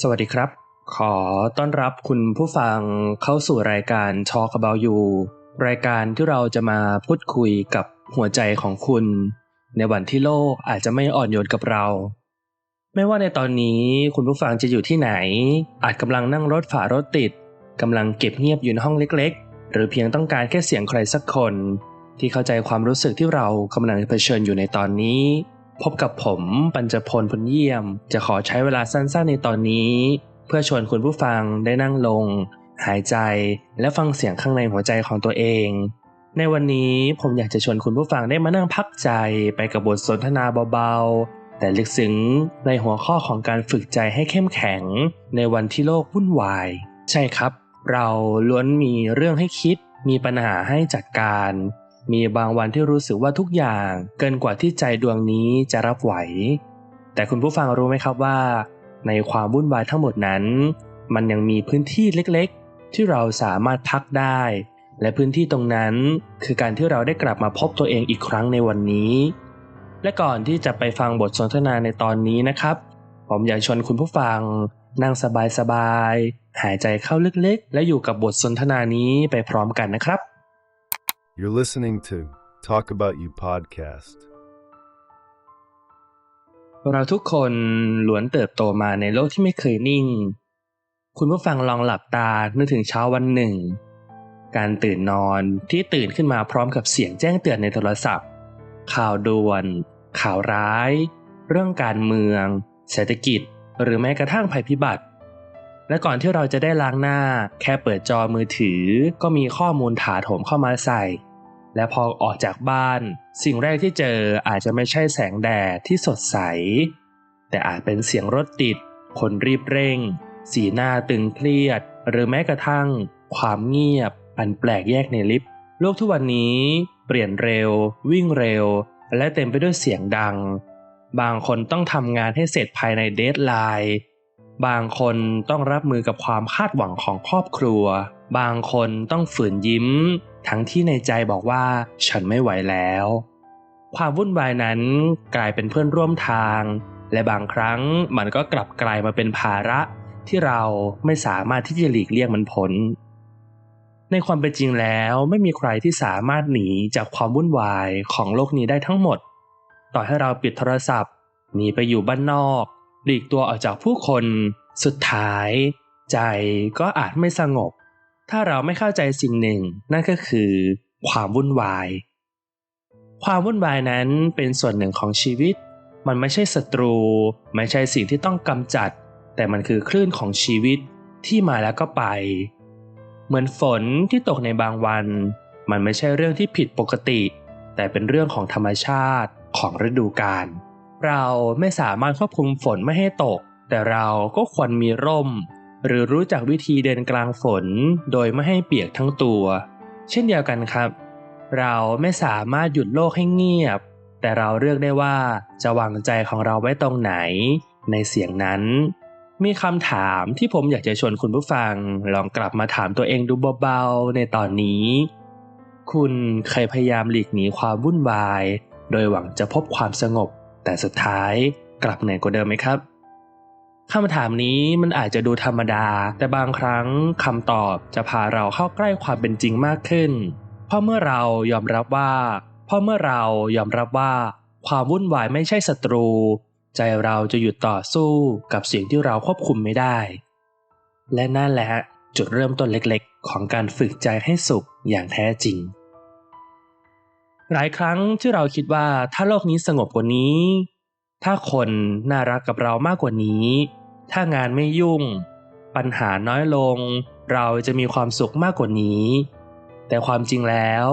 สวัสดีครับ ขอต้อนรับคุณผู้ฟังเข้าสู่รายการ Talk About You รายการที่เราจะมาพูดคุยกับหัวใจของคุณ ในวันที่โลกอาจจะไม่อ่อนโยนกับเรา ไม่ว่าในตอนนี้คุณผู้ฟังจะอยู่ที่ไหน อาจกำลังนั่งรถฝ่ารถติดกำลังเก็บเงียบอยู่ในห้องเล็ก ๆ หรือเพียงต้องการแค่เสียงใครสักคน ที่เข้าใจความรู้สึกที่เรากำลังเผชิญอยู่ในตอนนี้ พบกับผมปัญจพลพลเยี่ยม จะขอใช้เวลาสั้นๆในตอนนี้ เพื่อชวนคุณผู้ฟังได้นั่งลง หายใจ และฟังเสียงข้างในหัวใจของตัวเอง ในวันนี้ผมอยากจะชวนคุณผู้ฟังได้มานั่งพักใจไปกับบทสนทนาเบาๆ แต่ลึกซึ้งในหัวข้อของการฝึกใจให้เข้มแข็ง ในวันที่โลกวุ่นวาย ใช่ครับ เราล้วนมีเรื่องให้คิด มีปัญหาให้จัดการ มีบางวันที่รู้สึกว่าทุกอย่างเกินกว่าที่ใจดวงนี้จะรับไหว แต่คุณผู้ฟังรู้ไหมครับว่า ในความวุ่นวายทั้งหมดนั้น มันยังมีพื้นที่เล็กๆ ที่เราสามารถพักได้ และพื้นที่ตรงนั้นคือการที่เราได้กลับมาพบตัวเองอีกครั้งในวันนี้ และก่อนที่จะไปฟังบทสนทนาในตอนนี้นะครับ ผมอยากชวนคุณผู้ฟัง นั่งสบายๆหายใจเข้าลึกๆ และอยู่กับบทสนทนานี้ไปพร้อมกันนะครับ You're listening to Talk About You podcast. เราทุกคนล้วนเติบโตมาในโลกที่ไม่เคยนิ่ง คุณผู้ฟังลองหลับตานึกถึงเช้าวันหนึ่ง การตื่นนอนที่ตื่นขึ้นมาพร้อมกับเสียงแจ้งเตือนในโทรศัพท์ ข่าวด่วน ข่าวร้าย เรื่องการเมือง เศรษฐกิจ หรือแม้กระทั่งภัยพิบัติ และก่อนที่เราจะได้ล้างหน้า แค่เปิดจอมือถือ ก็มีข้อมูลถาโถมเข้ามาใส่ และพอออกจากบ้าน สิ่งแรกที่เจออาจจะไม่ใช่แสงแดดที่สดใส แต่อาจเป็นเสียงรถติด คนรีบเร่ง สีหน้าตึงเครียด หรือแม้กระทั่ง ความเงียบ อันแปลกแยกในลิฟต์โลกทุกวันนี้เปลี่ยนเร็ว วิ่งเร็ว และเต็มไปด้วยเสียงดัง บางคนต้องทำงานให้เสร็จภายในเดทไลน์ บางคนต้องรับมือกับความคาดหวังของครอบครัว บางคนต้องฝืนยิ้ม ทั้งที่ในใจบอกว่าฉันไม่ไหวแล้ว ความวุ่นวายนั้นกลายเป็นเพื่อนร่วมทาง และบางครั้งมันก็กลับกลายมาเป็นภาระที่เราไม่สามารถที่จะหลีกเลี่ยงมันพ้นในความเป็นจริงแล้วไม่มีใครที่สามารถหนีจากความวุ่นวายของโลกนี้ได้ทั้งหมด ต่อให้เราปิดโทรศัพท์หนีไปอยู่บ้านนอก หลีกตัวออกจากผู้คนสุดท้าย ใจก็อาจไม่สงบ ถ้าเราไม่เข้าใจสิ่งหนึ่ง นั่นก็คือความวุ่นวาย ความวุ่นวายนั้นเป็นส่วนหนึ่งของชีวิต มันไม่ใช่ศัตรู ไม่ใช่สิ่งที่ต้องกำจัด แต่มันคือคลื่นของชีวิตที่มาแล้วก็ไป เหมือนฝนที่ตกในบางวัน มันไม่ใช่เรื่องที่ผิดปกติ แต่เป็นเรื่องของธรรมชาติของฤดูกาล เราไม่สามารถควบคุมฝนไม่ให้ตก แต่เราก็ควรมีร่ม หรือรู้จักวิธีเดินกลางฝน โดยไม่ให้เปียกทั้งตัว เช่นเดียวกันครับ เราไม่สามารถหยุดโลกให้เงียบ แต่เราเลือกได้ว่าจะวางใจของเราไว้ตรงไหน ในเสียงนั้น มีคำถามที่ผมอยากจะชวนคุณผู้ฟัง ลองกลับมาถามตัวเองดูเบาๆในตอนนี้ คุณเคยพยายามหลีกหนีความวุ่นวาย โดยหวังจะพบความสงบ แต่สุดท้ายกลับเหนื่อยกว่าเดิมไหมครับคำถามนี้มันอาจจะดูธรรมดา แต่บางครั้งคำตอบจะพาเราเข้าใกล้ความเป็นจริงมากขึ้น เพราะเมื่อเรายอมรับว่า เพราะเมื่อเรายอมรับว่า ความวุ่นวายไม่ใช่ศัตรู ใจเราจะหยุดต่อสู้กับสิ่งที่เราควบคุมไม่ได้ และนั่นแหละจุดเริ่มต้นเล็กๆ ของการฝึกใจให้สุขอย่างแท้จริง หลายครั้งที่เราคิดว่าถ้าโลกนี้สงบกว่านี้ ถ้าคนน่ารักกับเรามากกว่านี้ ถ้างานไม่ยุ่ง ปัญหาน้อยลง เราจะมีความสุขมากกว่านี้ แต่ความจริงแล้ว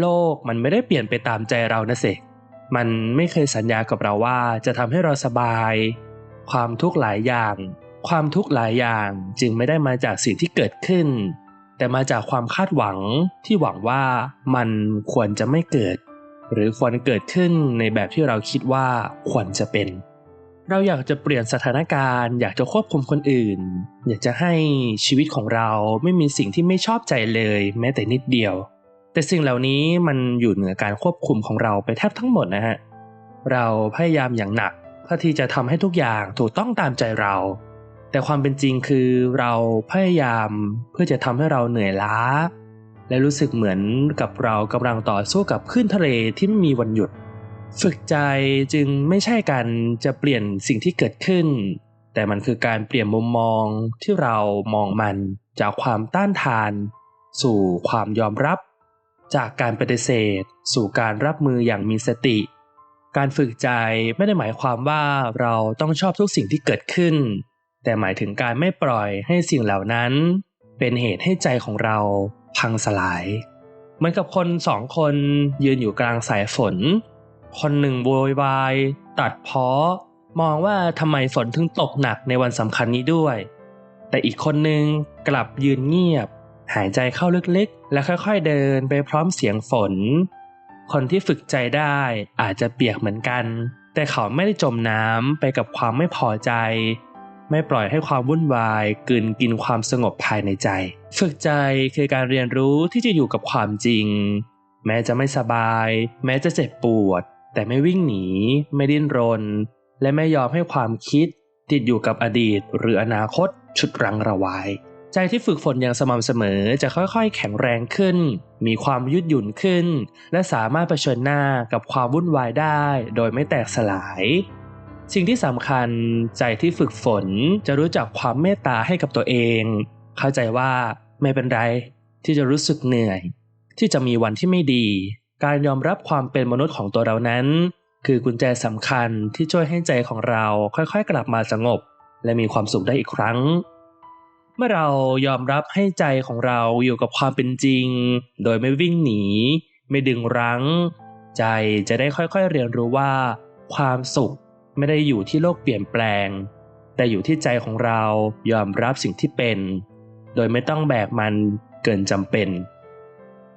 โลกมันไม่ได้เปลี่ยนไปตามใจเรานะเสมันไม่เคยสัญญากับเราว่าจะทำให้เราสบาย ความทุกข์หลายอย่าง ความทุกข์หลายอย่างจึงไม่ได้มาจากสิ่งที่เกิดขึ้น แต่มาจากความคาดหวังที่หวังว่ามันควรจะไม่เกิด หรือควรเกิดขึ้นในแบบที่เราคิดว่าควรจะเป็น เราอยากจะเปลี่ยนสถานการณ์ อยากจะควบคุมคนอื่น อยากจะให้ชีวิตของเราไม่มีสิ่งที่ไม่ชอบใจเลย แม้แต่นิดเดียว แต่สิ่งเหล่านี้มันอยู่เหนือการควบคุมของเราไปแทบทั้งหมดนะฮะเราพยายามอย่างหนักเพื่อที่จะทำให้ทุกอย่างถูกต้องตามใจเรา แต่ความเป็นจริงคือเราพยายามเพื่อจะทำให้เราเหนื่อยล้า และรู้สึกเหมือนกับเรากำลังต่อสู้กับคลื่นทะเลที่ไม่มีวันหยุด ฝึกใจจึงไม่ใช่การจะเปลี่ยนสิ่งที่เกิดขึ้น แต่มันคือการเปลี่ยนมุมมองที่เรามองมันจากความต้านทาน สู่ความยอมรับ จากการปฏิเสธ สู่การรับมืออย่างมีสติ การฝึกใจไม่ได้หมายความว่าเราต้องชอบทุกสิ่งที่เกิดขึ้น แต่หมายถึงการไม่ปล่อยให้สิ่งเหล่านั้น เป็นเหตุให้ใจของเราพังสลาย เหมือนกับคนสองคนยืนอยู่กลางสายฝน คนหนึ่งโวยวาย ตัดเพ้อมองว่าทำไมฝนถึงตกหนักในวันสำคัญนี้ด้วย แต่อีกคนหนึ่งกลับยืนเงียบ หายใจเข้าลึกๆ และค่อยๆเดินไปพร้อมเสียงฝน คนที่ฝึกใจได้อาจจะเปียกเหมือนกัน แต่เขาไม่ได้จมน้ำไปกับความไม่พอใจ ไม่ปล่อยให้ความวุ่นวายกลืนกินความสงบภายในใจ ฝึกใจคือการเรียนรู้ที่จะอยู่กับความจริง แม้จะไม่สบาย แม้จะเจ็บปวด แต่ไม่วิ่งหนี ไม่ดิ้นรน และไม่ยอมให้ความคิด ติดอยู่กับอดีต หรืออนาคตชุดรังระวายใจที่ฝึกฝนอย่างสม่ำเสมอจะค่อยๆ แข็งแรงขึ้น มีความยืดหยุ่นขึ้น และสามารถเผชิญหน้ากับความวุ่นวายได้ โดยไม่แตกสลาย สิ่งที่สำคัญใจที่ฝึกฝนจะรู้จักความเมตตาให้กับตัวเอง เข้าใจว่าไม่เป็นไรที่จะรู้สึกเหนื่อย ที่จะมีวันที่ไม่ดี การยอมรับความเป็นมนุษย์ของตัวเรานั้น คือกุญแจสำคัญที่ช่วยให้ใจของเราค่อยๆ กลับมาสงบ และมีความสุขได้อีกครั้ง เมื่อเรายอมรับให้ใจของเราอยู่กับความเป็นจริง โดยไม่วิ่งหนี ไม่ดึงรั้ง ใจจะได้ค่อยๆเรียนรู้ว่า ความสุข ไม่ได้อยู่ที่โลกเปลี่ยนแปลง แต่อยู่ที่ใจของเรายอมรับสิ่งที่เป็น โดยไม่ต้องแบกมันเกินจำเป็น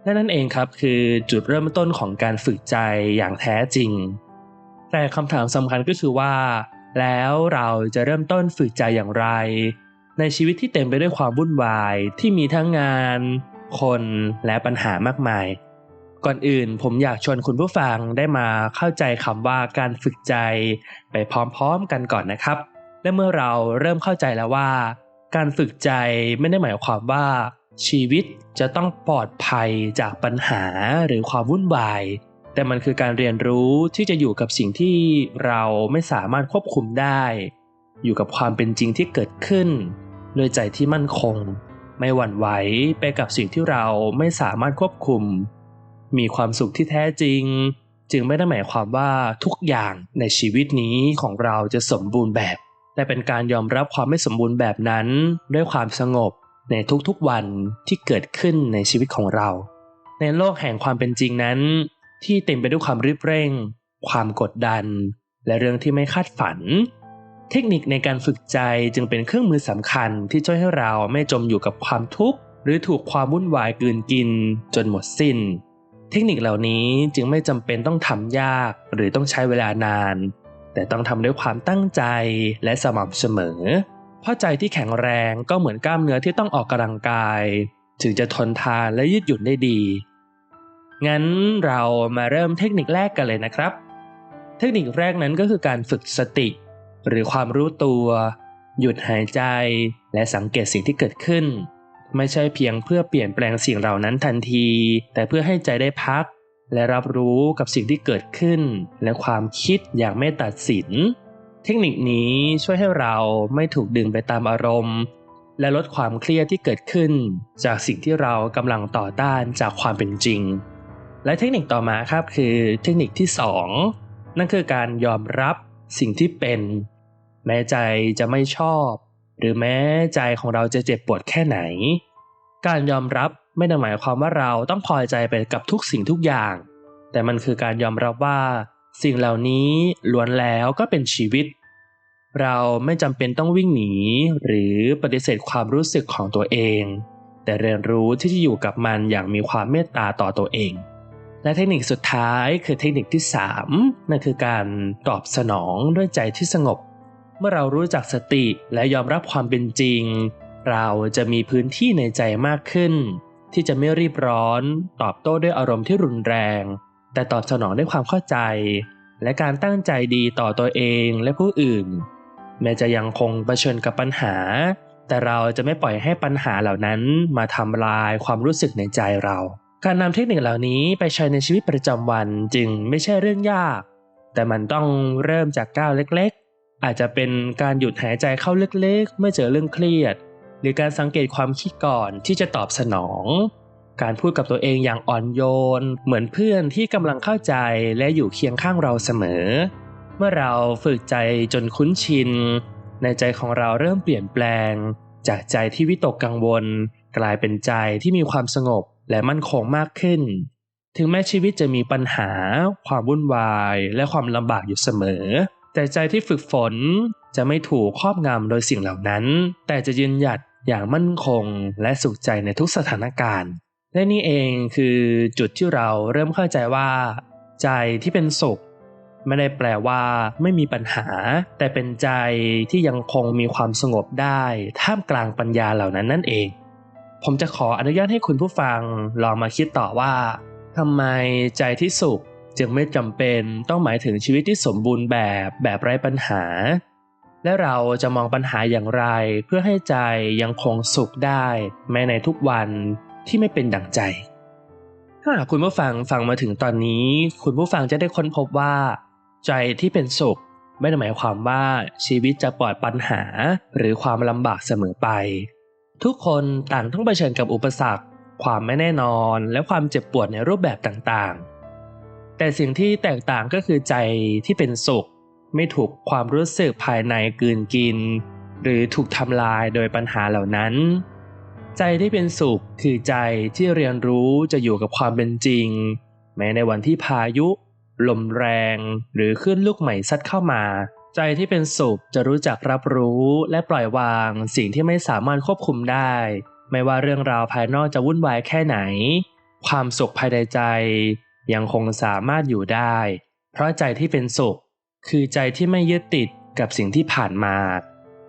และนั่นเองครับคือจุดเริ่มต้นของการฝึกใจอย่างแท้จริง แต่คำถามสำคัญก็คือว่า แล้วเราจะเริ่มต้นฝึกใจอย่างไร ในชีวิตที่เต็มไปด้วยความวุ่นวายที่มีทั้งงาน คนและปัญหามากมาย ก่อนอื่นผมอยากชวนคุณผู้ฟังได้มาเข้าใจคำว่าการฝึกใจไปพร้อมๆกันก่อนนะครับ และเมื่อเราเริ่มเข้าใจแล้วว่า การฝึกใจไม่ได้หมายความว่า ชีวิตจะต้องปลอดภัยจากปัญหาหรือความวุ่นวาย แต่มันคือการเรียนรู้ที่จะอยู่กับสิ่งที่เราไม่สามารถควบคุมได้ อยู่กับความเป็นจริงที่เกิดขึ้นโดยใจที่มั่นคง ไม่หวั่นไหวไปกับสิ่งที่เราไม่สามารถควบคุม มีความสุขที่แท้จริง จึงไม่ได้หมายความว่าทุกอย่างในชีวิตนี้ของเราจะสมบูรณ์แบบ แต่เป็นการยอมรับความไม่สมบูรณ์แบบนั้น ด้วยความสงบในทุกๆวันที่เกิดขึ้นในชีวิตของเรา ในโลกแห่งความเป็นจริงนั้น ที่เต็มไปด้วยความรีบเร่ง ความกดดัน และเรื่องที่ไม่คาดฝัน เทคนิคในการฝึกใจจึงเป็นเครื่องมือสำคัญที่ช่วยให้เราไม่จมอยู่กับความทุกข์ หรือถูกความวุ่นวายกืนกินจนหมดสิ้น เทคนิคเหล่านี้จึงไม่จำเป็นต้องทำยากหรือต้องใช้เวลานาน แต่ต้องทำด้วยความตั้งใจและสม่ำเสมอ เพราะใจที่แข็งแรงก็เหมือนกล้ามเนื้อที่ต้องออกกำลังกาย ถึงจะทนทานและยืดหยุ่นได้ดี งั้นเรามาเริ่มเทคนิคแรกกันเลยนะครับ เทคนิคแรกนั้นก็คือการฝึกสติ หรือความรู้ตัว หยุดหายใจและสังเกตสิ่งที่เกิดขึ้น ไม่ใช่เพียงเพื่อเปลี่ยนแปลงสิ่งเหล่านั้นทันที แต่เพื่อให้ใจได้พัก และรับรู้กับสิ่งที่เกิดขึ้น และความคิดอย่างไม่ตัดสิน เทคนิคนี้ช่วยให้เราไม่ถูกดึงไปตามอารมณ์ และลดความเครียดที่เกิดขึ้น จากสิ่งที่เรากำลังต่อต้านจากความเป็นจริง และเทคนิคต่อมาครับคือเทคนิคที่ 2 นั่นคือการยอมรับสิ่งที่เป็น แม้ใจจะไม่ชอบ หรือแม้ใจของเราจะเจ็บปวดแค่ไหน การยอมรับไม่ได้หมายความว่าเราต้องพอใจไปกับทุกสิ่งทุกอย่าง แต่มันคือการยอมรับว่า สิ่งเหล่านี้ล้วนแล้วก็เป็นชีวิต เราไม่จำเป็นต้องวิ่งหนี หรือปฏิเสธความรู้สึกของตัวเอง แต่เรียนรู้ที่จะอยู่กับมันอย่างมีความเมตตาต่อตัวเอง และเทคนิคสุดท้ายคือเทคนิคที่ 3 นั่นคือการตอบสนองด้วยใจที่สงบ เมื่อเรารู้จักสติและยอมรับความเป็นจริง เราจะมีพื้นที่ในใจมากขึ้น ที่จะไม่รีบร้อน ตอบโต้ด้วยอารมณ์ที่รุนแรง แต่ตอบสนองด้วยความเข้าใจ และการตั้งใจดีต่อตัวเองและผู้อื่น แม้จะยังคงเผชิญกับปัญหา แต่เราจะไม่ปล่อยให้ปัญหาเหล่านั้นมาทำลายความรู้สึกในใจเรา การนำเทคนิคเหล่านี้ไปใช้ในชีวิตประจำวันจึงไม่ใช่เรื่องยาก แต่มันต้องเริ่มจากก้าวเล็ก อาจจะเป็นการหยุดหายใจเข้าลึกๆ เมื่อเจอเรื่องเครียด หรือการสังเกตความคิดก่อนที่จะตอบสนอง การพูดกับตัวเองอย่างอ่อนโยน เหมือนเพื่อนที่กำลังเข้าใจและอยู่เคียงข้างเราเสมอ เมื่อเราฝึกใจจนคุ้นชิน ในใจของเราเริ่มเปลี่ยนแปลง จากใจที่วิตกกังวล กลายเป็นใจที่มีความสงบและมั่นคงมากขึ้น ถึงแม้ชีวิตจะมีปัญหา ความวุ่นวาย และความลำบากอยู่เสมอ แต่ใจที่ฝึกฝนจะไม่ถูกครอบงำโดยสิ่งเหล่านั้น แต่จะยืนหยัดอย่างมั่นคงและสุขใจในทุกสถานการณ์ และนี่เองคือจุดที่เราเริ่มเข้าใจว่า ใจที่เป็นสุข ไม่ได้แปลว่าไม่มีปัญหา แต่เป็นใจที่ยังคงมีความสงบได้ท่ามกลางปัญญาเหล่านั้นนั่นเอง ผมจะขออนุญาตให้คุณผู้ฟังลองมาคิดต่อว่าทำไมใจที่สุข จึงไม่จำเป็นต้องหมายถึงชีวิตที่สมบูรณ์แบบแบบไร้ปัญหา และเราจะมองปัญหาอย่างไรเพื่อให้ใจยังคงสุขได้ แม้ในทุกวันที่ไม่เป็นดั่งใจ ถ้าคุณผู้ฟังฟังมาถึงตอนนี้ คุณผู้ฟังจะได้ค้นพบว่า ใจที่เป็นสุขไม่ได้หมายความว่าชีวิตจะปลอดปัญหาหรือความลำบากเสมอไป ทุกคนต่างต้องเผชิญกับอุปสรรค ความไม่แน่นอนและความเจ็บปวดในรูปแบบต่าง แต่สิ่งที่แตกต่างก็คือใจที่เป็นสุข ไม่ถูกความรู้สึกภายในกืนกิน หรือถูกทำลายโดยปัญหาเหล่านั้น ใจที่เป็นสุขคือใจที่เรียนรู้จะอยู่กับความเป็นจริง แม้ในวันที่พายุ ลมแรง หรือขึ้นลูกใหม่ซัดเข้ามา ใจที่เป็นสุขจะรู้จักรับรู้และปล่อยวางสิ่งที่ไม่สามารถควบคุมได้ ไม่ว่าเรื่องราวภายนอกจะวุ่นวายแค่ไหน ความสุขภายในใจ ยังคงสามารถอยู่ได้ เพราะใจที่เป็นสุข คือใจที่ไม่ยึดติดกับสิ่งที่ผ่านมา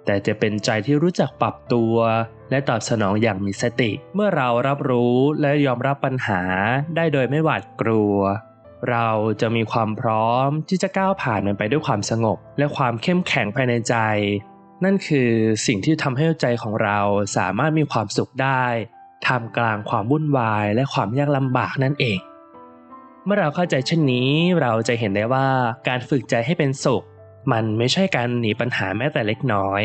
แต่จะเป็นใจที่รู้จักปรับตัว และตอบสนองอย่างมีสติ เมื่อเรารับรู้และยอมรับปัญหาได้โดยไม่หวาดกลัว เราจะมีความพร้อมที่จะก้าวผ่านมันไปด้วยความสงบ และความเข้มแข็งภายในใจ นั่นคือสิ่งที่ทำให้ใจของเราสามารถมีความสุขได้ท่ามกลางความวุ่นวายและความยากลำบากนั่นเอง มื่อเราเข้าใจเช่นนี้ เราจะเห็นได้ว่าการฝึกใจให้เป็นสุข มันไม่ใช่การหนีปัญหาแม้แต่เล็กน้อย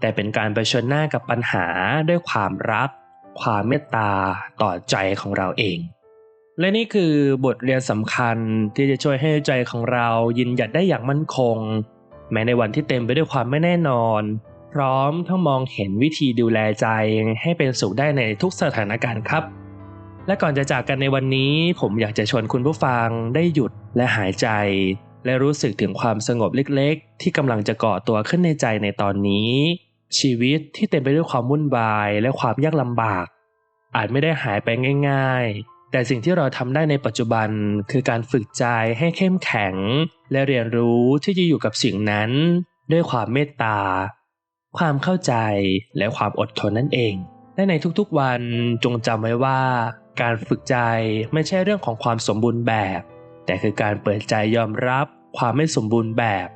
แต่เป็นการเผชิญหน้ากับปัญหาด้วยความรัก ความเมตตาต่อใจของเราเอง และนี่คือบทเรียนสำคัญที่จะช่วยให้ใจของเรายืนหยัดได้อย่างมั่นคง แม้ในวันที่เต็มไปด้วยความไม่แน่นอน พร้อมทั้งมองเห็นวิธีดูแลใจให้เป็นสุขได้ในทุกสถานการณ์ครับ และก่อนจะจากกันในวันนี้ ผมอยากจะชวนคุณผู้ฟังได้หยุดและหายใจ และรู้สึกถึงความสงบเล็กๆ ที่กำลังจะก่อตัวขึ้นในใจในตอนนี้ ชีวิตที่เต็มไปด้วยความวุ่นวายและความยากลำบาก อาจไม่ได้หายไปง่าย ๆ แต่สิ่งที่เราทำได้ในปัจจุบันคือการฝึกใจให้เข้มแข็ง และเรียนรู้ที่จะอยู่กับสิ่งนั้น ด้วยความเมตตา ความเข้าใจและความอดทนนั่นเอง และในทุกๆวันจงจำไว้ว่า การฝึกใจไม่ใช่เรื่องของความสมบูรณ์แบบ แต่คือการเปิดใจยอมรับความไม่สมบูรณ์แบบ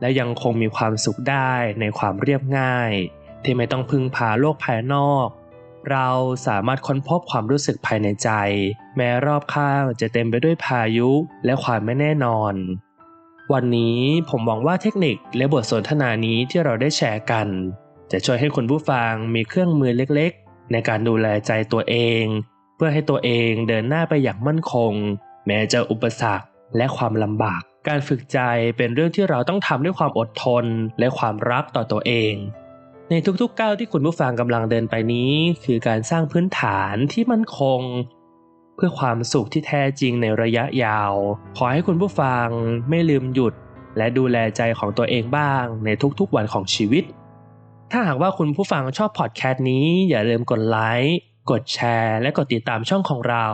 และยังคงมีความสุขได้ในความเรียบง่าย ที่ไม่ต้องพึ่งพาโลกภายนอก เราสามารถค้นพบความรู้สึกภายในใจ แม้รอบข้างจะเต็มไปด้วยพายุและความไม่แน่นอน วันนี้ผมหวังว่าเทคนิคและบทสนทนานี้ที่เราได้แชร์กัน จะช่วยให้คุณผู้ฟังมีเครื่องมือเล็กๆ ในการดูแลใจตัวเอง เพื่อให้ตัวเองเดินหน้าไปอย่างมั่นคง แม้จะอุปสรรคและความลำบาก การฝึกใจเป็นเรื่องที่เราต้องทำด้วยความอดทนและความรักต่อตัวเอง ในทุกๆก้าวที่คุณผู้ฟังกำลังเดินไปนี้ คือการสร้างพื้นฐานที่มั่นคง เพื่อความสุขที่แท้จริงในระยะยาว ขอให้คุณผู้ฟังไม่ลืมหยุด และดูแลใจของตัวเองบ้าง ในทุกๆวันของชีวิต ถ้าหากว่าคุณผู้ฟังชอบพอดแคสต์นี้อย่าลืมกดไลค์ กดแชร์ และกดติดตามช่องของเรา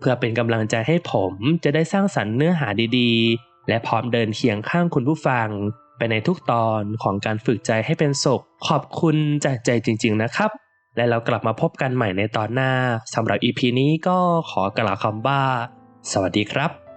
เพื่อเป็นกำลังใจให้ผมจะได้สร้างสรรค์เนื้อหาดีๆ และพร้อมเดินเคียงข้างคุณผู้ฟัง ไปในทุกตอนของการฝึกใจให้เป็นสุข ขอบคุณจากใจจริง ๆ นะครับ และเรากลับมาพบกันใหม่ในตอนหน้าสำหรับ EP นี้ก็ขอกล่าวคำว่า สวัสดีครับ